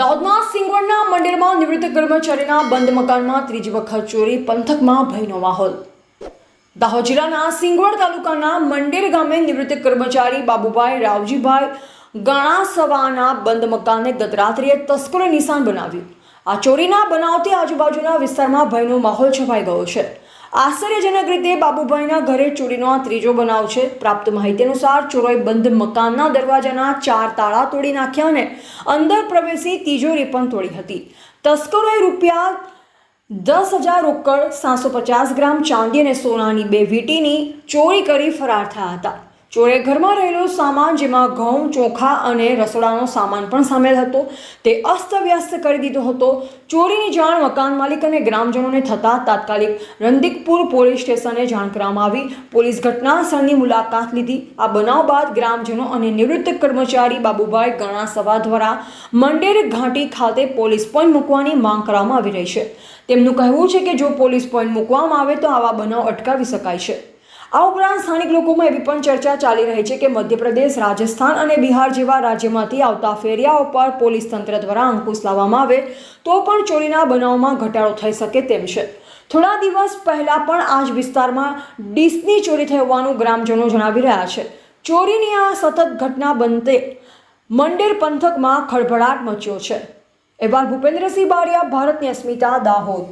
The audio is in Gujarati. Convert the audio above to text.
દાહોદમાં સિંગવડના મંદિરમાં નિવૃત્ત કર્મચારીના બંધ મકાનમાં ત્રીજી વખત ચોરી, પંથકમાં ભયનો માહોલ. દાહોદ જિલ્લાના સિંગવડ તાલુકાના મંડેર ગામે નિવૃત્ત કર્મચારી બાબુભાઈ, રાવજીભાઈ ગણાસવાના બંધ મકાનને ગત રાત્રિએ તસ્કરોએ નિશાન બનાવ્યું. આ ચોરીના બનાવથી આજુબાજુના વિસ્તારમાં ભયનો માહોલ છવાઈ ગયો છે. આશ્ચર્યજનક રીતે બાબુભાઈના ઘરે ચોરીનો આ ત્રીજો બનાવ છે. પ્રાપ્ત માહિતી અનુસાર ચોરોએ બંધ મકાનના દરવાજાના ચાર તાળા તોડી નાખ્યા અને અંદર પ્રવેશી તિજોરી પણ તોડી હતી. તસ્કરોએ રૂપિયા દસ હજાર રોકડ, સાતસો પચાસ ગ્રામ ચાંદી અને સોનાની બે વીંટીની ચોરી કરી ફરાર થયા હતા. ચોરે ઘરમાં રહેલો સામાન જેમાં ઘઉં, ચોખા અને રસોડાનો સામાન પણ સામેલ હતો. તે અસ્તવ્યસ્ત કરી દીધો હતો. ચોરીની જાણ મકાન માલિક અને ગ્રામજનોને થતાં તાત્કાલિક રંદિકપુર પોલીસ સ્ટેશને જાણ કરવામાં આવી. પોલીસ ઘટના સ્થળની મુલાકાત લીધી. આ બનાવ બાદ ગ્રામજનો અને નિવૃત્ત કર્મચારી બાબુભાઈ ગણાસભા દ્વારા મંડેર ઘાટી ખાતે પોલીસ પોઈન્ટ મૂકવાની માંગ કરવામાં આવી રહી છે. તેમનું કહેવું છે કે જો પોલીસ પોઈન્ટ મૂકવામાં આવે તો આવા બનાવ અટકાવી શકાય છે. આ ઉપરાંત સ્થાનિક લોકોમાં એવી પણ ચર્ચા ચાલી રહી છે કે મધ્યપ્રદેશ, રાજસ્થાન અને બિહાર જેવા રાજ્યમાંથી આવતા ફેરિયાઓ પર પોલીસ તંત્ર દ્વારા અંકુશ લાવવામાં આવે તો પણ ચોરીના બનાવમાં ઘટાડો થઈ શકે તેમ છે. થોડા દિવસ પહેલાં પણ આ જ વિસ્તારમાં ડીસની ચોરી થઈ હોવાનું ગ્રામજનો જણાવી રહ્યા છે. ચોરીની આ સતત ઘટના બનતે મંડેર પંથકમાં ખળભળાટ મચ્યો છે. એવા ભૂપેન્દ્રસિંહ બારિયા, ભારતની અસ્મિતા, દાહોદ.